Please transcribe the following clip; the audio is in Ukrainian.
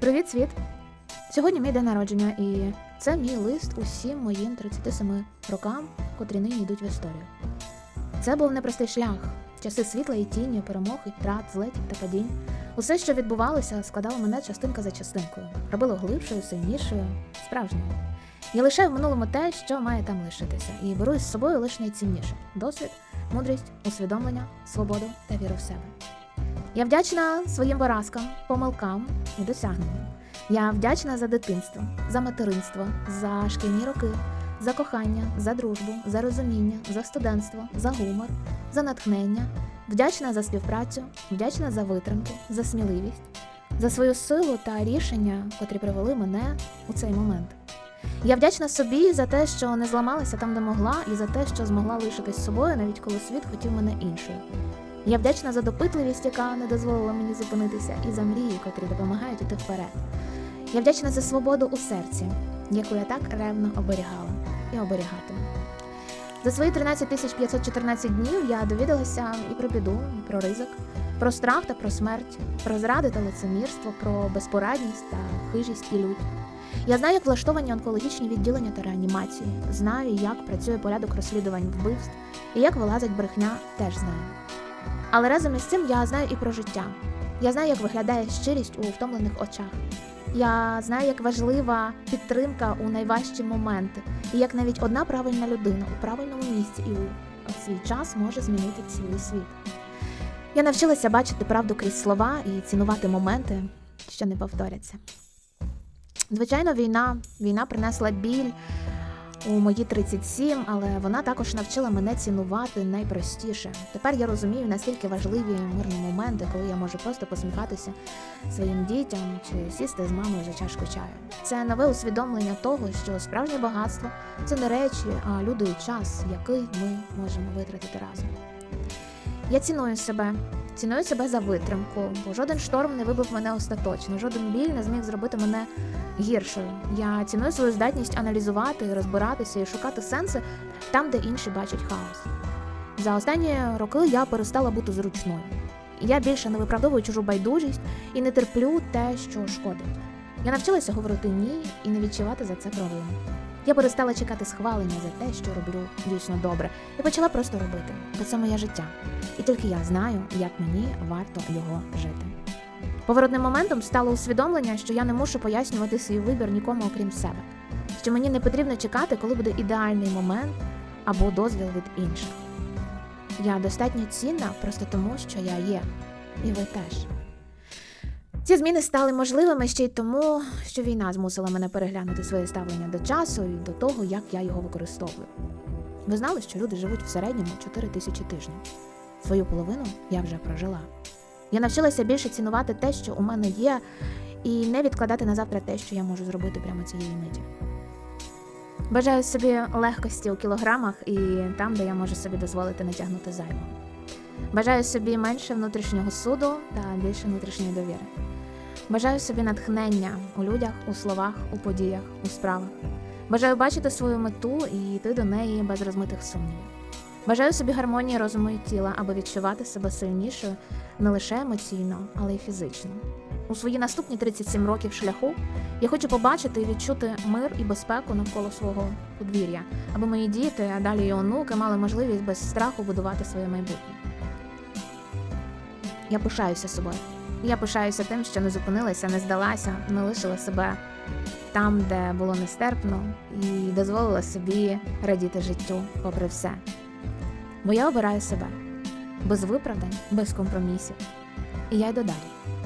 Привіт, світ! Сьогодні мій день народження, і це мій лист усім моїм 37 рокам, котрі нині йдуть в історію. Це був непростий шлях, часи світла і тіні, перемог і втрат, злетів та падінь. Усе, що відбувалося, складало мене частинка за частинкою, робило глибшою, сильнішою, справжньою. Я лишаю в минулому те, що має там лишитися, і беру із собою лише найцінніше досвід, мудрість, усвідомлення, свободу та віру в себе. Я вдячна своїм поразкам, помилкам і досягненням. Я вдячна за дитинство, за материнство, за шкільні роки, за кохання, за дружбу, за розуміння, за студентство, за гумор, за натхнення, вдячна за співпрацю, вдячна за витримку, за сміливість, за свою силу та рішення, котрі привели мене у цей момент. Я вдячна собі за те, що не зламалася там, де могла, і за те, що змогла лишитись собою, навіть коли світ хотів мене іншою. Я вдячна за допитливість, яка не дозволила мені зупинитися, і за мрії, котрі допомагають іти вперед. Я вдячна за свободу у серці, яку я так ревно оберігала і оберігатиму. За свої 13 тисяч 514 днів я довідалася і про біду, і про ризик, про страх та про смерть, про зради та лицемірство, про безпорадність та хижість і лють. Я знаю, як влаштовані онкологічні відділення та реанімації, знаю, як працює порядок розслідувань вбивств, і як вилазить брехня, теж знаю. Але разом із цим я знаю і про життя. Я знаю, як виглядає щирість у втомлених очах. Я знаю, як важлива підтримка у найважчі моменти, і як навіть одна правильна людина у правильному місці і у свій час може змінити цілий світ. Я навчилася бачити правду крізь слова і цінувати моменти, що не повторяться. Звичайно, війна, війна принесла біль у мої 37, але вона також навчила мене цінувати найпростіше. Тепер я розумію, наскільки важливі мирні моменти, коли я можу просто посміхатися своїм дітям чи сісти з мамою за чашку чаю. Це нове усвідомлення того, що справжнє багатство це не речі, а люди і час, який ми можемо витратити разом. Я ціную себе, ціную себе за витримку, бо жоден шторм не вибив мене остаточно, жоден біль не зміг зробити мене гіршою. Я ціную свою здатність аналізувати, розбиратися і шукати сенси там, де інші бачать хаос. За останні роки я перестала бути зручною. Я більше не виправдовую чужу байдужість і не терплю те, що шкодить. Я навчилася говорити ні і не відчувати за це провину. Я перестала чекати схвалення за те, що роблю дійсно добре, і почала просто робити, бо це моє життя. І тільки я знаю, як мені варто його жити. Поворотним моментом стало усвідомлення, що я не мушу пояснювати свій вибір нікому, окрім себе, що мені не потрібно чекати, коли буде ідеальний момент або дозвіл від інших. Я достатньо цінна просто тому, що я є, і ви теж. Ці зміни стали можливими ще й тому, що війна змусила мене переглянути своє ставлення до часу і до того, як я його використовую. Ви знали, що люди живуть в середньому 4 тисячі тижнів. Свою половину я вже прожила. Я навчилася більше цінувати те, що у мене є, і не відкладати на завтра те, що я можу зробити прямо цієї миті. Бажаю собі легкості у кілограмах і там, де я можу собі дозволити натягнути зайву. Бажаю собі менше внутрішнього суду та більше внутрішньої довіри. Бажаю собі натхнення у людях, у словах, у подіях, у справах. Бажаю бачити свою мету і йти до неї без розмитих сумнівів. Бажаю собі гармонії розуму і тіла, аби відчувати себе сильнішою не лише емоційно, але й фізично. У свої наступні 37 років шляху я хочу побачити і відчути мир і безпеку навколо свого подвір'я, аби мої діти, а далі і онуки мали можливість без страху будувати своє майбутнє. Я пишаюся собою. Я пишаюся тим, що не зупинилася, не здалася, не лишила себе там, де було нестерпно, і дозволила собі радіти життю попри все. Бо я обираю себе без виправдань, без компромісів. І я йду далі.